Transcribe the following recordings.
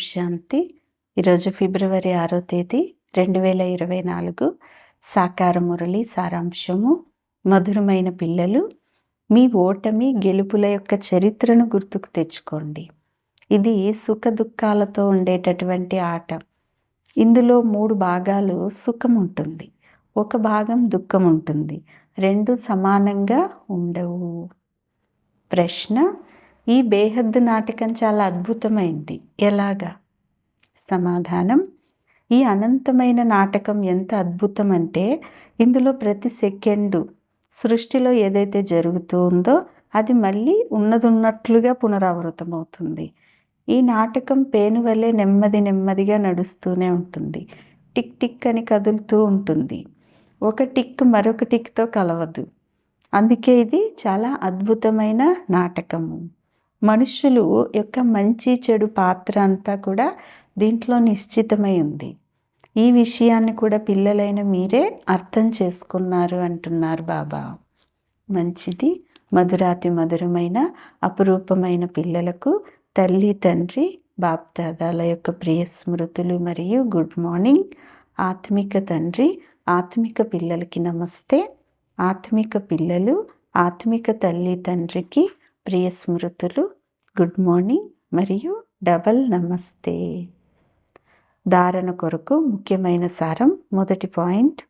శాంతి. ఈరోజు ఫిబ్రవరి ఆరో తేదీ రెండు వేల ఇరవై నాలుగు. సాకార మురళి సారాంశము. మధురమైన పిల్లలు మీ ఓటమి గెలుపుల యొక్క చరిత్రను గుర్తుకు తెచ్చుకోండి. ఇది సుఖ దుఃఖాలతో ఉండేటటువంటి ఆట. ఇందులో మూడు భాగాలు సుఖం ఉంటుంది ఒక భాగం దుఃఖం ఉంటుంది రెండు సమానంగా ఉండవు. ప్రశ్న ఈ బేహద్దు నాటకం చాలా అద్భుతమైంది. ఎలాగా? సమాధానం ఈ అనంతమైన నాటకం ఎంత అద్భుతం అంటే ఇందులో ప్రతి సెకండు సృష్టిలో ఏదైతే జరుగుతూ ఉందో అది మళ్ళీ ఉన్నదున్నట్లుగా పునరావృతమవుతుంది. ఈ నాటకం పేను వల్లే నెమ్మది నెమ్మదిగా నడుస్తూనే ఉంటుంది. టిక్ టిక్ అని కదులుతూ ఉంటుంది. ఒక టిక్ మరొక టిక్తో కలవదు. అందుకే ఇది చాలా అద్భుతమైన నాటకము. మనుషులు యొక్క మంచి చెడు పాత్ర అంతా కూడా దీంట్లో నిశ్చితమై ఉంది. ఈ విషయాన్ని కూడా పిల్లలైన మీరే అర్థం చేసుకున్నారు అంటున్నారు బాబా. మంచిది మధురాతి మధురమైన అపురూపమైన పిల్లలకు తల్లి తండ్రి బాప్దాదాల యొక్క ప్రియ స్మృతులు మరియు గుడ్ మార్నింగ్. ఆత్మిక తండ్రి ఆత్మిక పిల్లలకి నమస్తే. ఆత్మిక పిల్లలు ఆత్మిక తల్లి తండ్రికి ప్రియ స్మృతులు గుడ్ మార్నింగ్ మరియు డబల్ నమస్తే. ధారణ కొరకు ముఖ్యమైన సారం మొదటి పాయింట్.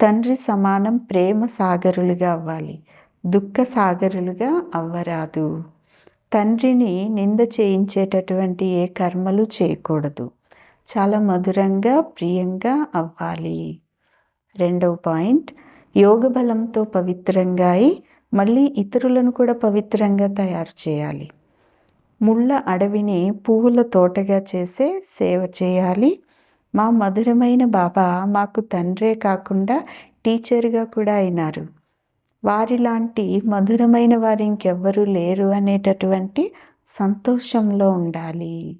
తండ్రి సమానం ప్రేమ సాగరులుగా అవ్వాలి. దుఃఖ సాగరులుగా అవ్వరాదు. తండ్రిని నింద చేయించేటటువంటి ఏ కర్మలు చేయకూడదు. చాలా మధురంగా ప్రియంగా అవ్వాలి. రెండవ పాయింట్. యోగ బలంతో పవిత్రంగా అయి మళ్ళీ ఇతరులను కూడా పవిత్రంగా తయారు చేయాలి. ముళ్ళ అడవిని పువ్వుల తోటగా చేసే సేవ చేయాలి. మా మధురమైన బాబా మాకు తండ్రే కాకుండా టీచర్గా కూడా అయినారు. వారిలాంటి మధురమైన వారు ఇంకెవ్వరూ లేరు అనేటటువంటి సంతోషంలో ఉండాలి.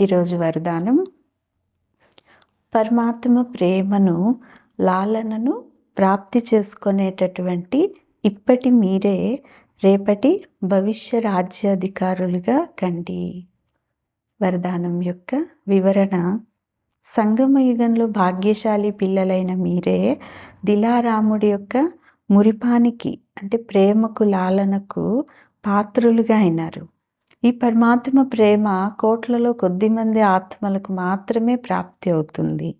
ఈరోజు వరదానం. పరమాత్మ ప్రేమను లాలనను ప్రాప్తి చేసుకునేటటువంటి ఇప్పటి మీరే రేపటి భవిష్య రాజ్యాధికారులుగా కండి. వరదానం యొక్క వివరణ. సంగమ యుగంలో భాగ్యశాలి పిల్లలైన మీరే దిలారాముడి యొక్క మురిపానికి అంటే ప్రేమకు లాలనకు పాత్రులుగా అయినారు. ఈ పరమాత్మ ప్రేమ కోట్లలో కొద్దిమంది ఆత్మలకు మాత్రమే ప్రాప్తి అవుతుంది.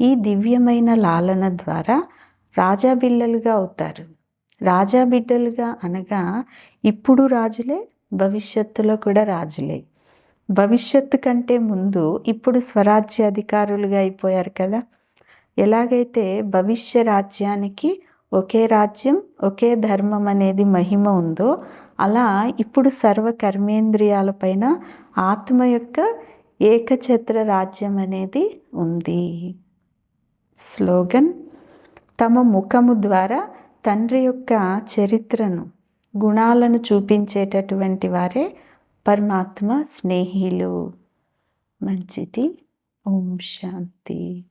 ఈ దివ్యమైన లాలన ద్వారా రాజా బిల్లలుగా అవుతారు. రాజా బిడ్డలుగా అనగా ఇప్పుడు రాజులే భవిష్యత్తులో కూడా రాజులే. భవిష్యత్తు కంటే ముందు ఇప్పుడు స్వరాజ్య అధికారులుగా అయిపోయారు కదా. ఎలాగైతే భవిష్య రాజ్యానికి ఒకే రాజ్యం ఒకే ధర్మం అనేది మహిమ ఉందో అలా ఇప్పుడు సర్వ కర్మేంద్రియాలపైన ఆత్మ యొక్క ఏకఛత్ర రాజ్యం అనేది ఉంది. స్లోగన్ తమ ముఖము ద్వారా తండ్రి యొక్క చరిత్రను గుణాలను చూపించేటటువంటి వారే పరమాత్మ స్నేహిలు. మంచిది. ఓం శాంతి.